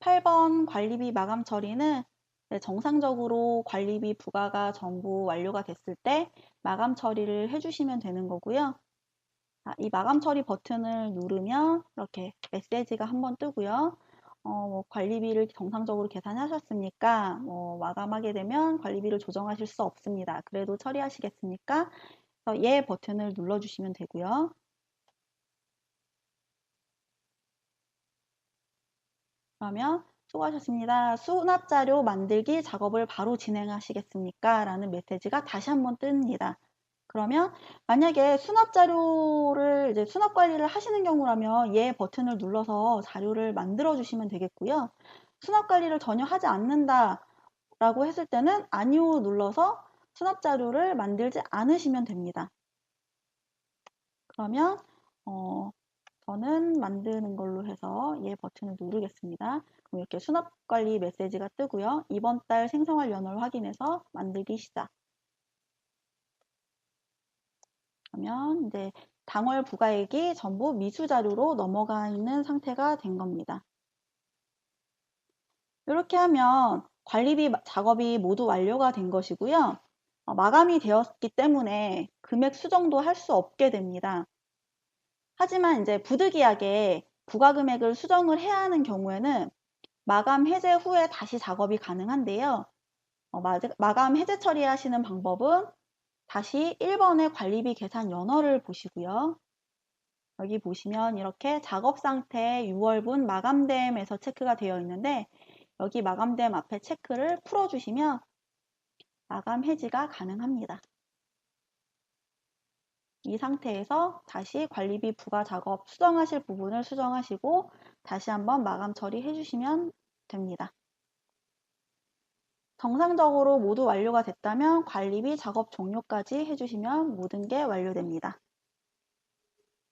8번 관리비 마감 처리는 네, 정상적으로 관리비 부과가 전부 완료가 됐을 때 마감 처리를 해주시면 되는 거고요. 자, 이 마감 처리 버튼을 누르면 이렇게 메시지가 한번 뜨고요. 어, 뭐 관리비를 정상적으로 계산하셨습니까? 뭐 마감하게 되면 관리비를 조정하실 수 없습니다. 그래도 처리하시겠습니까? 예 버튼을 눌러주시면 되고요. 그러면 수고하셨습니다. 수납 자료 만들기 작업을 바로 진행하시겠습니까? 라는 메시지가 다시 한번 뜹니다. 그러면 만약에 수납 자료를 이제 수납 관리를 하시는 경우라면 예 버튼을 눌러서 자료를 만들어 주시면 되겠고요. 수납 관리를 전혀 하지 않는다 라고 했을 때는 아니오 눌러서 수납 자료를 만들지 않으시면 됩니다. 그러면 어, 저는 만드는 걸로 해서 예 버튼을 누르겠습니다. 그럼 이렇게 수납 관리 메시지가 뜨고요. 이번 달 생성할 연월 확인해서 만들기 시작. 그러면 이제 당월 부가액이 전부 미수 자료로 넘어가 있는 상태가 된 겁니다. 이렇게 하면 관리비 작업이 모두 완료가 된 것이고요. 어, 마감이 되었기 때문에 금액 수정도 할 수 없게 됩니다. 하지만 이제 부득이하게 부가금액을 수정을 해야 하는 경우에는 마감 해제 후에 다시 작업이 가능한데요. 어, 마감 해제 처리하시는 방법은 다시 1번의 관리비 계산 연어를 보시고요. 여기 보시면 이렇게 작업 상태 6월분 마감됨에서 체크가 되어 있는데 여기 마감됨 앞에 체크를 풀어주시면 마감 해지가 가능합니다. 이 상태에서 다시 관리비 부과 작업 수정하실 부분을 수정하시고 다시 한번 마감 처리해 주시면 됩니다. 정상적으로 모두 완료가 됐다면 관리비 작업 종료까지 해주시면 모든 게 완료됩니다.